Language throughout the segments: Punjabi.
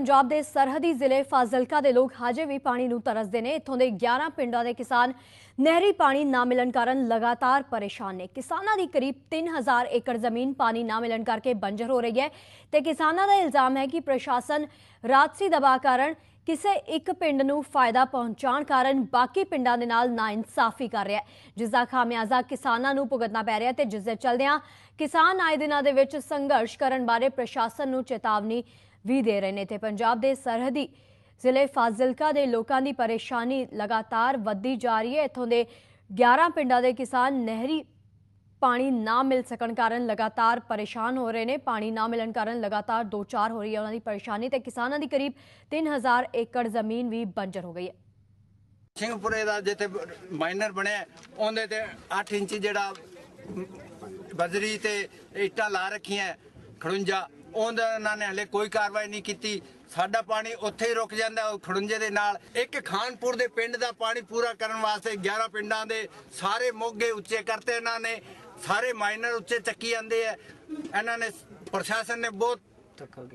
ਪੰਜਾਬ ਦੇ ਸਰਹੱਦੀ ਜ਼ਿਲ੍ਹੇ ਫਾਜ਼ਿਲਕਾ ਦੇ ਲੋਕ ਹਜੇ ਵੀ ਪਾਣੀ ਨੂੰ ਤਰਸਦੇ ਨੇ। ਇੱਥੋਂ ਦੇ 11 ਪਿੰਡਾਂ ਦੇ ਕਿਸਾਨ ਨਹਿਰੀ ਪਾਣੀ ਨਾ ਮਿਲਣ ਕਾਰਨ ਲਗਾਤਾਰ ਪਰੇਸ਼ਾਨ ਨੇ। ਕਿਸਾਨਾਂ ਦੀ ਕਰੀਬ 3000 ਏਕੜ ਜ਼ਮੀਨ ਪਾਣੀ ਨਾ ਮਿਲਣ ਕਰਕੇ ਬੰਜਰ ਹੋ ਰਹੀ ਹੈ ਤੇ ਕਿਸਾਨਾਂ ਦਾ ਇਲਜ਼ਾਮ ਹੈ ਕਿ ਪ੍ਰਸ਼ਾਸਨ ਰਾਜਸੀ ਦਬਾਅ ਕਾਰਨ ਕਿਸੇ ਇੱਕ ਪਿੰਡ ਨੂੰ ਫਾਇਦਾ ਪਹੁੰਚਾਉਣ ਕਾਰਨ ਬਾਕੀ ਪਿੰਡਾਂ ਦੇ ਨਾਲ ਨਾਇਨਸਾਫੀ ਕਰ ਰਿਹਾ ਹੈ। ਜਿਸ ਦਾ ਖਾਮਿਆਜ਼ਾ ਕਿਸਾਨਾਂ ਨੂੰ ਭੁਗਤਣਾ ਪੈ ਰਿਹਾ ਤੇ ਜਿਸ ਦੇ ਚਲਦਿਆਂ ਕਿਸਾਨ ਆਏ ਦਿਨਾਂ ਦੇ ਵਿੱਚ ਸੰਘਰਸ਼ ਕਰਨ ਬਾਰੇ ਪ੍ਰਸ਼ਾਸਨ ਨੂੰ ਚੇਤਾਵਨੀ ਵੀ ਦੇ ਰਹੇ ਨੇ ਤੇ ਪੰਜਾਬ ਦੇ ਸਰਹੱਦੀ ਜ਼ਿਲ੍ਹੇ ਫਾਜ਼ਿਲਕਾ ਦੇ ਲੋਕਾਂ ਦੀ ਪਰੇਸ਼ਾਨੀ ਲਗਾਤਾਰ ਵੱਧਦੀ ਜਾ ਰਹੀ ਹੈ। ਇੱਥੋਂ ਦੇ 11 ਪਿੰਡਾਂ ਦੇ ਕਿਸਾਨ ਨਹਿਰੀ ਪਾਣੀ ਨਾ ਮਿਲ ਸਕਣ ਕਾਰਨ ਲਗਾਤਾਰ ਪਰੇਸ਼ਾਨ ਹੋ ਰਹੇ ਨੇ। ਪਾਣੀ ਨਾ ਮਿਲਣ ਕਾਰਨ ਲਗਾਤਾਰ ਦੋ ਚਾਰ ਹੋ ਰਹੀ ਹੈ ਉਹਨਾਂ ਦੀ ਪਰੇਸ਼ਾਨੀ ਤੇ ਕਿਸਾਨਾਂ ਦੀ ਕਰੀਬ 3000 ਏਕੜ ਜ਼ਮੀਨ ਵੀ ਬੰਜਰ ਹੋ ਗਈ ਹੈ। ਸਿੰਘਪੁਰੇ ਦਾ ਜਿੱਥੇ ਮਾਈਨਰ ਬਣਿਆ, ਉਹਦੇ ਤੇ 8 ਇੰਚ ਜਿਹੜਾ ਬਜਰੀ ਤੇ ਇੱਟਾਂ ਲਾ ਰੱਖੀਆਂ, ਖੜੁੰਜਾ, ਉਹਦਾ ਉਹਨਾਂ ਨੇ ਹਲੇ ਕੋਈ ਕਾਰਵਾਈ ਨਹੀਂ ਕੀਤੀ। ਸਾਡਾ ਪਾਣੀ ਉੱਥੇ ਹੀ ਰੁਕ ਜਾਂਦਾ, ਉਹ ਖੜੁੰਜੇ ਦੇ ਨਾਲ। ਇੱਕ ਖਾਨਪੁਰ ਦੇ ਪਿੰਡ ਦਾ ਪਾਣੀ ਪੂਰਾ ਕਰਨ ਵਾਸਤੇ 11 ਪਿੰਡਾਂ ਦੇ ਸਾਰੇ ਮੋਗੇ ਉੱਚੇ ਕਰਤੇ ਇਹਨਾਂ ਨੇ। ਸਾਰੇ ਮਾਈਨਰ ਉੱਤੇ ਚੱਕੀ ਜਾਂਦੇ ਆ। ਇਹਨਾਂ ਨੇ ਪ੍ਰਸ਼ਾਸਨ ਨੇ ਬਹੁਤ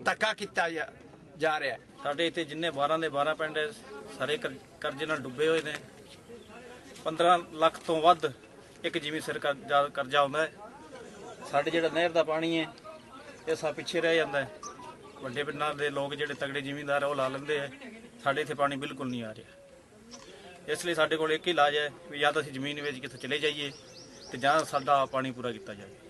ਧੱਕਾ ਕੀਤਾ ਜਾ- ਜਾ ਰਿਹਾ ਹੈ। ਸਾਡੇ ਇੱਥੇ ਜਿੰਨੇ 12 ਦੇ 12 ਪਿੰਡ ਹੈ, ਸਾਰੇ ਕਰ- ਕਰਜ਼ੇ ਨਾਲ ਡੁੱਬੇ ਹੋਏ ਨੇ। 15 ਲੱਖ ਤੋਂ ਵੱਧ ਇੱਕ ਜਿਮੀ ਸਿਰ ਕਰਜ਼ਾ ਕਰਜ਼ਾ ਆਉਂਦਾ ਹੈ। ਸਾਡੇ ਜਿਹੜਾ ਨਹਿਰ ਦਾ ਪਾਣੀ ਹੈ ਇਹ ਸਭ ਪਿੱਛੇ ਰਹਿ ਜਾਂਦਾ ਹੈ। ਵੱਡੇ ਪਿੰਡਾਂ ਦੇ ਲੋਕ ਜਿਹੜੇ ਤਗੜੇ ਜ਼ਿਮੀਂਦਾਰ ਆ ਉਹ ਲਾ ਲੈਂਦੇ ਆ। ਸਾਡੇ ਇੱਥੇ ਪਾਣੀ ਬਿਲਕੁਲ ਨਹੀਂ ਆ ਰਿਹਾ। ਇਸ ਲਈ ਸਾਡੇ ਕੋਲ ਇੱਕ ਹੀ ਇਲਾਜ ਹੈ ਵੀ ਜਾਂ ਤਾਂ ਅਸੀਂ ਜ਼ਮੀਨ ਵੇਚ ਕੇ ਇੱਥੋਂ ਚਲੇ ਜਾਈਏ। ਤੇ ਜਾਂ ਸਾਡਾ ਪਾਣੀ ਪੂਰਾ ਕੀਤਾ ਜਾਵੇ।